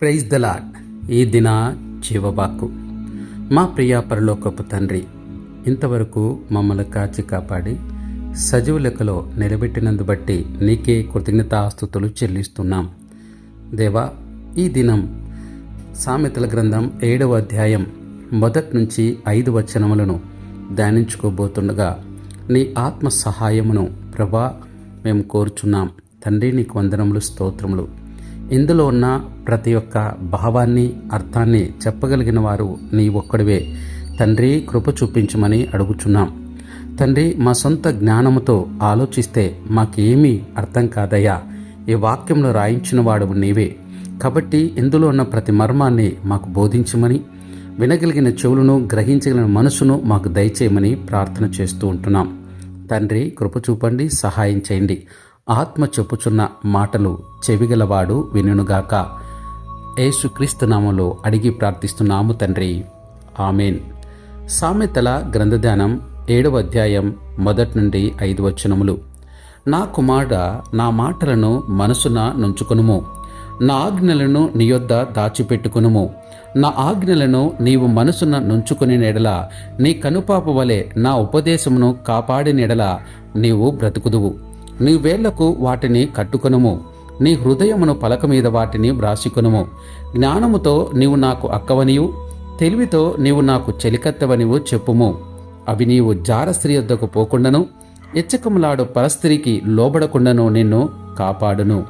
Praise the lord ఈ దిన జీవవాక్కు. మా ప్రియ పరలోకపు తండ్రి ఇంతవరకు మమ్మల్ని కాచి కాపాడి సజీవ లెక్కలో నిలబెట్టినందు బట్టి నీకే కృతజ్ఞతాస్తుతులు చెల్లిస్తున్నాం. దేవా ఈ దినం సామెతల గ్రంథం ఏడవ అధ్యాయం మొదటి నుంచి ఐదు వచనములను ధ్యానించుకోబోతుండగా నీ ఆత్మ సహాయమును ప్రభా మేము కోరుచున్నాం. తండ్రి నీకు వందనములు స్తోత్రములు. ఇందులో ఉన్న ప్రతి ఒక్క భావాన్ని అర్థాన్ని చెప్పగలిగిన వారు నీ ఒక్కడివే. తండ్రి కృప చూపించమని అడుగుచున్నాం. తండ్రి మా సొంత జ్ఞానముతో ఆలోచిస్తే మాకేమీ అర్థం కాదయ్యా. ఈ వాక్యంలో రాయించిన వాడు నీవే. కాబట్టి ఇందులో ఉన్న ప్రతి మర్మాన్ని మాకు బోధించమని వినగలిగిన చెవులను గ్రహించగలిగిన మనసును మాకు దయచేయమని ప్రార్థన చేస్తూ ఉంటున్నాం. తండ్రి కృప చూపండి సహాయం చేయండి. ఆత్మ చెప్పుచున్న మాటలు చెవిగలవాడు వినుగాక ఏసుక్రీస్తు నామంలో అడిగి ప్రార్థిస్తున్నాము తండ్రి. ఆమెన్. సామెతల గ్రంథధ్యానం ఏడవ అధ్యాయం మొదటి నుండి ఐదు వచనములు. నా కుమారుడ నా మాటలను మనసున నుంచుకొనుము. నా ఆజ్ఞలను నీ యొద్ద దాచిపెట్టుకునుము. నా ఆజ్ఞలను నీవు మనసున నుంచుకుని నెడల. నీ కనుపాప వలె నా ఉపదేశమును కాపాడి నెడల. నీవు బ్రతుకుదువు. నీ వేళ్ళకు వాటిని కట్టుకొనుము. నీ హృదయమును పలక మీద వాటిని వ్రాసికొనుము. జ్ఞానముతో నీవు నాకు అక్కవనియు తెలివితో నీవు నాకు చెలికత్తవనివు చెప్పుము. అవి నీవు జారస్త్రీ వద్దకు పోకుండాను ఎచ్చకములాడు పరస్త్రీకి లోబడకుండాను నిన్ను కాపాడును.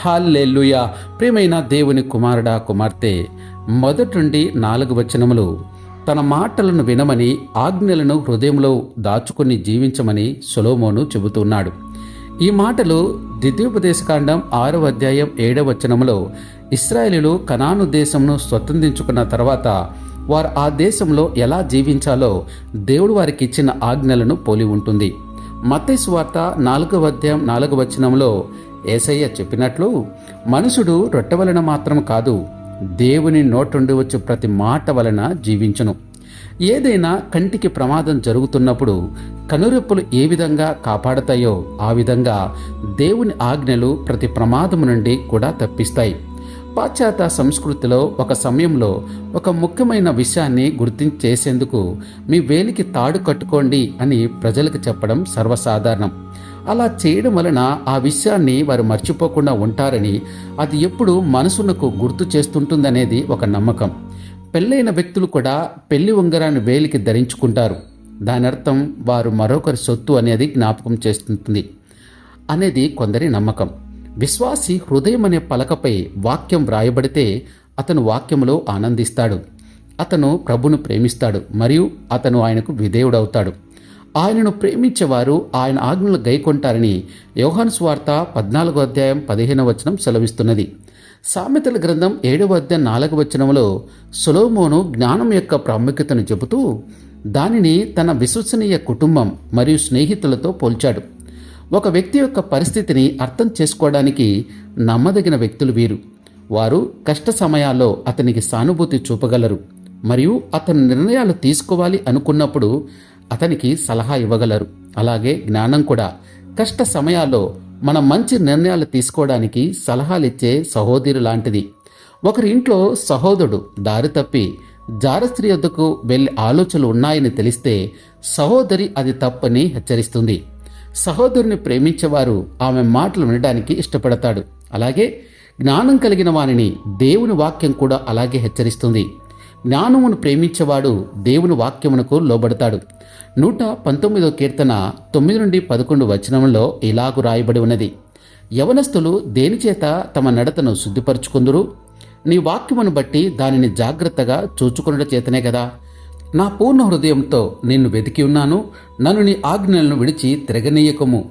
హాల్లెల్లుయా ప్రియమైన దేవుని కుమారుడా కుమార్తె మొదటి నుండి నాలుగు వచనములు. తన మాటలను వినమని ఆజ్ఞలను హృదయంలో దాచుకుని జీవించమని సొలోమోను చెబుతున్నాడు. ఈ మాటలు ద్వితీయోపదేశకాండం ఆరవ అధ్యాయం ఏడవ వచనములో ఇస్రాయేలీలు కనాను దేశంను స్వతంత్రించుకున్న తర్వాత వారు ఆ దేశంలో ఎలా జీవించాలో దేవుడు వారికి ఇచ్చిన ఆజ్ఞలను పోలి ఉంటుంది. మతేసు వార్త నాలుగవ అధ్యాయం నాలుగవ వచనంలో ఏసయ్య చెప్పినట్లు మనుషుడు రొట్టె వలన మాత్రం కాదు దేవుని నోటుండి వచ్చు ప్రతి మాట వలన జీవించును. ఏదైనా కంటికి ప్రమాదం జరుగుతున్నప్పుడు కనురెప్పులు ఏ విధంగా కాపాడతాయో ఆ విధంగా దేవుని ఆజ్ఞలు ప్రతి ప్రమాదము నుండి కూడా తప్పిస్తాయి. పాశ్చాత్య సంస్కృతిలో ఒక సమయంలో ఒక ముఖ్యమైన విషయాన్ని గుర్తించేసేందుకు మీ వేలికి తాడు కట్టుకోండి అని ప్రజలకు చెప్పడం సర్వసాధారణం. అలా చేయడం వలన ఆ విషయాన్ని వారు మర్చిపోకుండా ఉంటారని అది ఎప్పుడు మనసునకు గుర్తు చేస్తుంటుందనేది ఒక నమ్మకం. పెళ్ళైన వ్యక్తులు కూడా పెళ్ళి ఉంగరాన్ని వేలికి ధరించుకుంటారు. దాని అర్థం వారు మరొకరి సొత్తు అనేది జ్ఞాపకం చేస్తుంది అనేది కొందరి నమ్మకం. విశ్వాసి హృదయం అనే పలకపై వాక్యం వ్రాయబడితే అతను వాక్యములో ఆనందిస్తాడు. అతను ప్రభును ప్రేమిస్తాడు మరియు అతను ఆయనకు విధేయుడవుతాడు. ఆయనను ప్రేమించేవారు ఆయన ఆజ్ఞలు గైకొంటారని యోహాను స్వార్త పద్నాలుగో అధ్యాయం పదిహేనవ వచనం సెలవిస్తున్నది. సామెతల గ్రంథం ఏడవ అధ్యాయం నాలుగు వచనంలో సులోమోను జ్ఞానం యొక్క ప్రాముఖ్యతను చెబుతూ దానిని తన విశ్వసనీయ కుటుంబం మరియు స్నేహితులతో పోల్చాడు. ఒక వ్యక్తి యొక్క పరిస్థితిని అర్థం చేసుకోవడానికి నమ్మదగిన వ్యక్తులు వీరు. వారు కష్ట సమయాల్లో అతనికి సానుభూతి చూపగలరు మరియు అతను నిర్ణయాలు తీసుకోవాలి అనుకున్నప్పుడు అతనికి సలహా ఇవ్వగలరు. అలాగే జ్ఞానం కూడా. కష్ట సమయాల్లో మన మంచి నిర్ణయాలు తీసుకోవడానికి సలహాలిచ్చే సహోదరు లాంటిది. ఒకరి ఇంట్లో సహోదరుడు దారి తప్పి జారస్త్రీ వద్దకు వెళ్ళే ఆలోచనలు ఉన్నాయని తెలిస్తే సహోదరి అది తప్పని హెచ్చరిస్తుంది. సహోదరుని ప్రేమించేవారు ఆమె మాటలు వినడానికి ఇష్టపడతాడు. అలాగే జ్ఞానం కలిగిన వారిని దేవుని వాక్యం కూడా అలాగే హెచ్చరిస్తుంది. జ్ఞానమును ప్రేమించేవాడు దేవుని వాక్యమునకు లోబడతాడు. నూట పంతొమ్మిదో కీర్తన తొమ్మిది నుండి పదకొండు వచనంలో ఇలాగు రాయబడి ఉన్నది. యవనస్తులు దేనిచేత తమ నడతను శుద్ధిపరుచుకుందురు? నీ వాక్యమును బట్టి దానిని జాగ్రత్తగా చూచుకున్నట చేతనే కదా. నా పూర్ణ హృదయంతో నిన్ను వెతికి ఉన్నాను. నన్ను నీ ఆజ్ఞలను విడిచి తిరగనీయకము.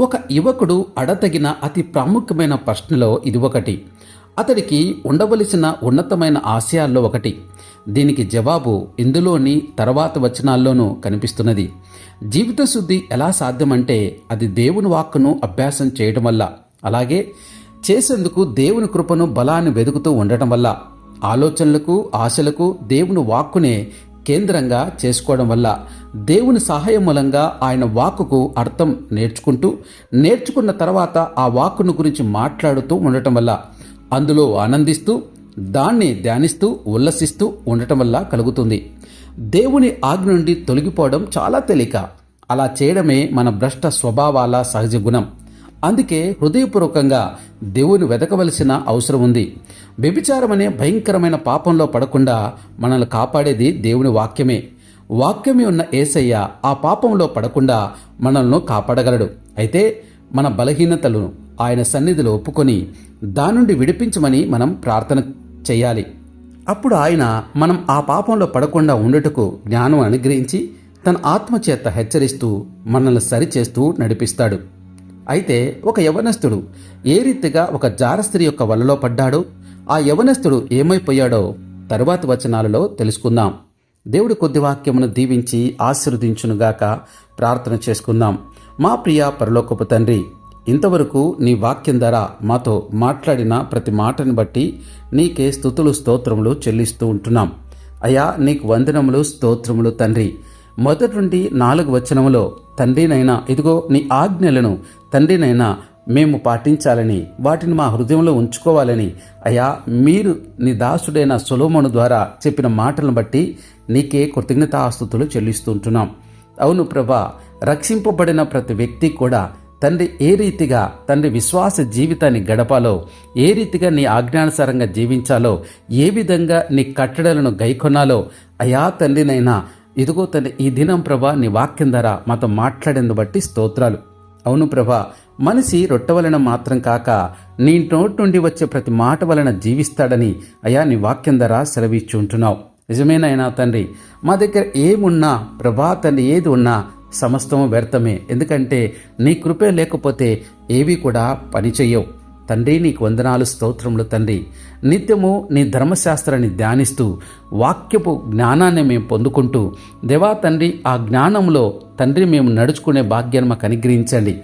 ఒక యువకుడు అడతగిన అతి ప్రాముఖ్యమైన ప్రశ్నలో ఇది ఒకటి. అతడికి ఉండవలసిన ఉన్నతమైన ఆశయాల్లో ఒకటి. దీనికి జవాబు ఇందులోని తర్వాత వచనాల్లోనూ కనిపిస్తున్నది. జీవిత శుద్ధి ఎలా సాధ్యమంటే అది దేవుని వాక్కును అభ్యాసం చేయడం వల్ల అలాగే చేసేందుకు దేవుని కృపను బలాన్ని వెతుకుతూ ఉండటం వల్ల ఆలోచనలకు ఆశలకు దేవుని వాక్కునే కేంద్రంగా చేసుకోవడం వల్ల దేవుని సహాయం మూలంగా ఆయన వాక్కుకు అర్థం నేర్చుకుంటూ నేర్చుకున్న తర్వాత ఆ వాక్కును గురించి మాట్లాడుతూ ఉండటం వల్ల అందులో ఆనందిస్తూ దాన్ని ధ్యానిస్తూ ఉల్లసిస్తూ ఉండటం వల్ల కలుగుతుంది. దేవుని ఆజ్ఞ నుండి తొలగిపోవడం చాలా తేలిక. అలా చేయడమే మన భ్రష్ట స్వభావాల సహజ గుణం. అందుకే హృదయపూర్వకంగా దేవుని వెతకవలసిన అవసరం ఉంది. వ్యభిచారం అనే భయంకరమైన పాపంలో పడకుండా మనల్ని కాపాడేది దేవుని వాక్యమే. వాక్యమే ఉన్న ఏసయ్య ఆ పాపంలో పడకుండా మనల్ని కాపాడగలడు. అయితే మన బలహీనతలను ఆయన సన్నిధిలో ఒప్పుకొని దాని నుండి విడిపించమని మనం ప్రార్థన చేయాలి. అప్పుడు ఆయన మనం ఆ పాపంలో పడకుండా ఉండుటకు జ్ఞానం అనుగ్రహించి తన ఆత్మచేత హెచ్చరిస్తూ మనల్ని సరిచేస్తూ నడిపిస్తాడు. అయితే ఒక యవనస్తుడు ఏ రీతిగా ఒక జారస్త్రీ యొక్క వలలో పడ్డాడో ఆ యవనస్తుడు ఏమైపోయాడో తరువాతి వచనాలలో తెలుసుకుందాం. దేవుడి కొద్ది వాక్యమును దీవించి ఆశీర్వదించునుగాక ప్రార్థన చేసుకుందాం. మా ప్రియ పరలోకపు తండ్రి ఇంతవరకు నీ వాక్యం ధర మాతో మాట్లాడిన ప్రతి మాటను బట్టి నీకే స్థుతులు స్తోత్రములు చెల్లిస్తూ ఉంటున్నాం. అయ్యా నీకు వందనములు స్తోత్రములు తండ్రి. మొదటి నుండి నాలుగు వచనములో తండ్రినైనా ఇదిగో నీ ఆజ్ఞలను తండ్రినైనా మేము పాటించాలని వాటిని మా హృదయంలో ఉంచుకోవాలని అయ్యా మీరు నీ దాసుడైన సులోమను ద్వారా చెప్పిన మాటలను బట్టి నీకే కృతజ్ఞతాస్తుతులు చెల్లిస్తుంటున్నాం అవును ప్రభా రక్షింపబడిన ప్రతి వ్యక్తి కూడా తండ్రి ఏ రీతిగా తండ్రి విశ్వాస జీవితాన్ని గడపాలో ఏ రీతిగా నీ ఆజ్ఞానుసారంగా జీవించాలో ఏ విధంగా నీ కట్టడలను గైకొనాలో అయా తండ్రినైనా ఇదిగో తండ్రి ఈ దినం ప్రభా నీ వాక్యం ద్వారా మాతో మాట్లాడేందు బట్టి స్తోత్రాలు. అవును ప్రభా మనిషి రొట్టె వలన మాత్రం కాక నీ నోటి నుండి వచ్చే ప్రతి మాట వలన జీవిస్తాడని అయా నీ వాక్యం ద్వారా సెలవిచ్చి ఉంటున్నావు నిజమేనైనా తండ్రి మా దగ్గర ఏమున్నా ప్రభా తండ్రి ఏది ఉన్నా సమస్తము వ్యర్థమే. ఎందుకంటే నీ కృపే లేకపోతే ఏవి కూడా పనిచేయవు తండ్రి నీకు వందనాలు స్తోత్రములు తండ్రి. నిత్యము నీ ధర్మశాస్త్రాన్ని ధ్యానిస్తూ వాక్యపు జ్ఞానాన్ని మేము పొందుకుంటూ దేవా తండ్రి ఆ జ్ఞానంలో తండ్రి మేము నడుచుకునే భాగ్యాన్ని మాకు అనుగ్రహించండి.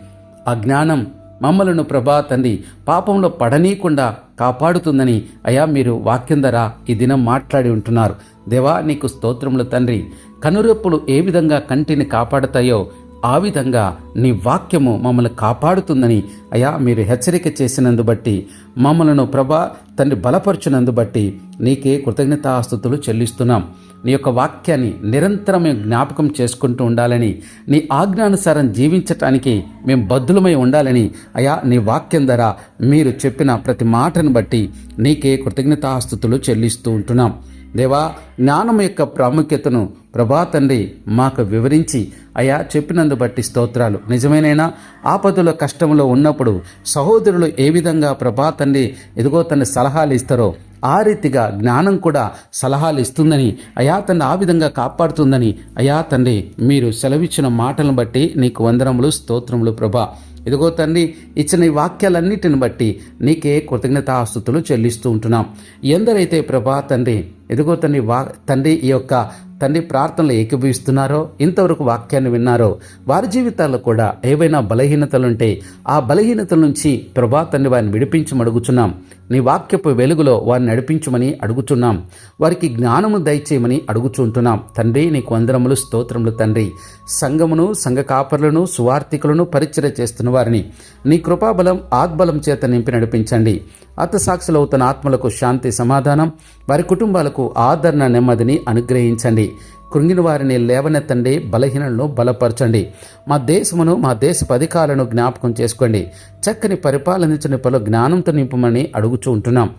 ఆ జ్ఞానం మమ్మలను ప్రభా తండ్రి పాపంలో పడనీయకుండా కాపాడుతుందని అయా మీరు వాక్యం ధర ఈ దినం మాట్లాడి ఉంటున్నారు. దేవా నీకు స్తోత్రములు తండ్రి. కనురెప్పులు ఏ విధంగా కంటిని కాపాడుతాయో ఆ విధంగా నీ వాక్యము మమ్మల్ని కాపాడుతుందని అయా మీరు హెచ్చరిక చేసినందు బట్టి మమ్మలను ప్రభా తండ్రి బలపరచునందు బట్టి నీకే కృతజ్ఞతాస్తుతులు చెల్లిస్తున్నాం. నీ యొక్క వాక్యాన్ని నిరంతరం మేము జ్ఞాపకం చేసుకుంటూ ఉండాలని నీ ఆజ్ఞానుసారం జీవించటానికి మేము బద్దులమై ఉండాలని అయా నీ వాక్యం ధర మీరు చెప్పిన ప్రతి మాటను బట్టి నీకే కృతజ్ఞతాస్తుతులు చెల్లిస్తూ ఉంటున్నాం. దేవా జ్ఞానం యొక్క ప్రాముఖ్యతను ప్రభా తండ్రి మాకు వివరించి అయా చెప్పినందు బట్టి స్తోత్రాలు. నిజమేనైనా ఆపదలో కష్టంలో ఉన్నప్పుడు సహోదరులు ఏ విధంగా ప్రభా తండ్రి ఎదుగో తన సలహాలు ఇస్తారో ఆ రీతిగా జ్ఞానం కూడా సలహాలు ఇస్తుందని అయా తండ్రి ఆ విధంగా కాపాడుతుందని అయా తండ్రి మీరు సెలవిచ్చిన మాటలను బట్టి నీకు వందనములు స్తోత్రములు ప్రభా. ఇదిగో తండ్రి ఇచ్చిన ఈ వాక్యాలన్నిటిని బట్టి నీకే కృతజ్ఞతాస్తుతులు చెల్లిస్తూ ఉంటున్నాం. ఎందరైతే ప్రభా తండ్రి ఎదుగో తండ్రి వా తండ్రి ఈ యొక్క తండ్రి ప్రార్థనలు ఏకీభవిస్తున్నారో ఇంతవరకు వాక్యాన్ని విన్నారో వారి జీవితాల్లో కూడా ఏవైనా బలహీనతలుంటే ఆ బలహీనతల నుంచి ప్రభా తండ్రి వారిని విడిపించమని అడుగుచున్నాం. నీ వాక్యపు వెలుగులో వారిని నడిపించమని అడుగుచున్నాం. వారికి జ్ఞానము దయచేయమని అడుగుచుంటున్నాం తండ్రి నీకు వందరములు స్తోత్రములు తండ్రి. సంఘమును సంఘ కాపరులను సువార్థికులను పరిచయ చేస్తున్న వారిని నీ కృపాబలం ఆత్బలం చేత నింపి నడిపించండి. అర్థసాక్షులవుతున్న ఆత్మలకు శాంతి సమాధానం. వారి కుటుంబాలకు ఆదరణ నెమ్మదిని అనుగ్రహించండి. కృంగిన వారిని లేవనెత్తండి బలహీనలను బలపరచండి. మా దేశమును మా దేశ పథకాలను జ్ఞాపకం చేసుకోండి. చక్కని పరిపాలనించిన పలు జ్ఞానంతో నింపమని అడుగుచూ ఉంటున్నాం.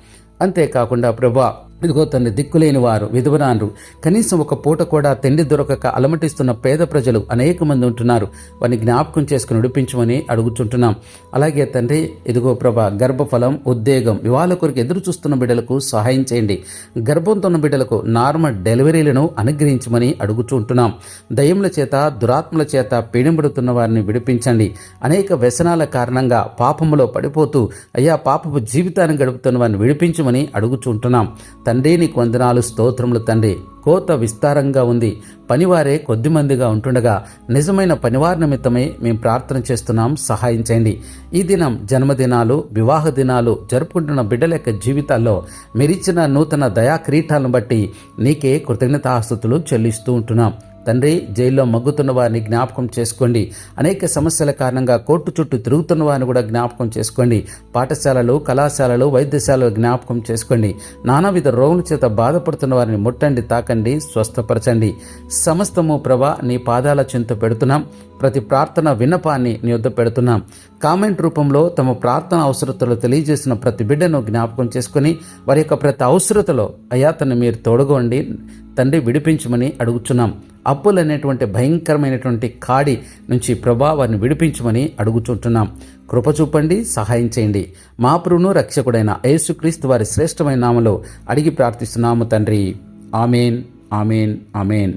అంతేకాకుండా ప్రభా ఇదిగో తండ్రి దిక్కులేని వారు విధవరాన్రు కనీసం ఒక పూట కూడా తిండి దొరకక అలమటిస్తున్న పేద ప్రజలు అనేక మంది ఉంటున్నారు. వారిని జ్ఞాపకం చేసుకుని నడిపించమని అడుగుచుంటున్నాం. అలాగే తండ్రి ఇదిగో ప్రభ గర్భఫలం ఉద్వేగం వివాహాల కొరకు ఎదురు చూస్తున్న బిడ్డలకు సహాయం చేయండి. గర్భంతో ఉన్న బిడ్డలకు నార్మల్ డెలివరీలను అనుగ్రహించమని అడుగుచుంటున్నాం. దయముల చేత దురాత్మల చేత పీడింపడుతున్న వారిని విడిపించండి. అనేక వ్యసనాల కారణంగా పాపములో పడిపోతూ అయ్యా పాపపు జీవితాన్ని గడుపుతున్న వారిని విడిపించమని అడుగుచుంటున్నాం. తండ్రి నీకు వందనాలు స్తోత్రములు తండ్రి. కోత విస్తారంగా ఉంది. పనివారే కొద్దిమందిగా ఉంటుండగా నిజమైన పనివారి నిమిత్తమే మేము ప్రార్థన చేస్తున్నాం. సహాయం చేయండి. ఈ దినం జన్మదినాలు వివాహ దినాలు జరుపుకుంటున్న బిడ్డల యొక్క జీవితాల్లో మీరిచ్చిన నూతన దయా క్రీటాలను బట్టి నీకే కృతజ్ఞతాస్తుతులు చెల్లిస్తూ ఉంటున్నాం. తండ్రి జైల్లో మగ్గుతున్న వారిని జ్ఞాపకం చేసుకోండి. అనేక సమస్యల కారణంగా కోర్టు చుట్టూ తిరుగుతున్న వారిని కూడా జ్ఞాపకం చేసుకోండి. పాఠశాలలు కళాశాలలు వైద్యశాలలు జ్ఞాపకం చేసుకోండి. నానావిధ రోగుల చేత బాధపడుతున్న వారిని ముట్టండి తాకండి స్వస్థపరచండి. సమస్తము ప్రభా నీ పాదాల చింత పెడుతున్నాం. ప్రతి ప్రార్థన విన్నపాన్ని నీ వద్ద పెడుతున్నాం. కామెంట్ రూపంలో తమ ప్రార్థన అవసరతలు తెలియజేసిన ప్రతి బిడ్డను జ్ఞాపకం చేసుకుని వారి యొక్క ప్రతి అవసరతలో అయా తను మీరు తోడుగోండి. తండ్రి విడిపించమని అడుగుచున్నాం. అప్పులు అనేటువంటి భయంకరమైనటువంటి కాడి నుంచి ప్రభా వారిని విడిపించమని అడుగుచుంటున్నాం. కృప చూపండి సహాయం చేయండి. మా పురును రక్షకుడైన యేసుక్రీస్తు వారి శ్రేష్టమైన నామలో అడిగి ప్రార్థిస్తున్నాము తండ్రి. Amen amen amen.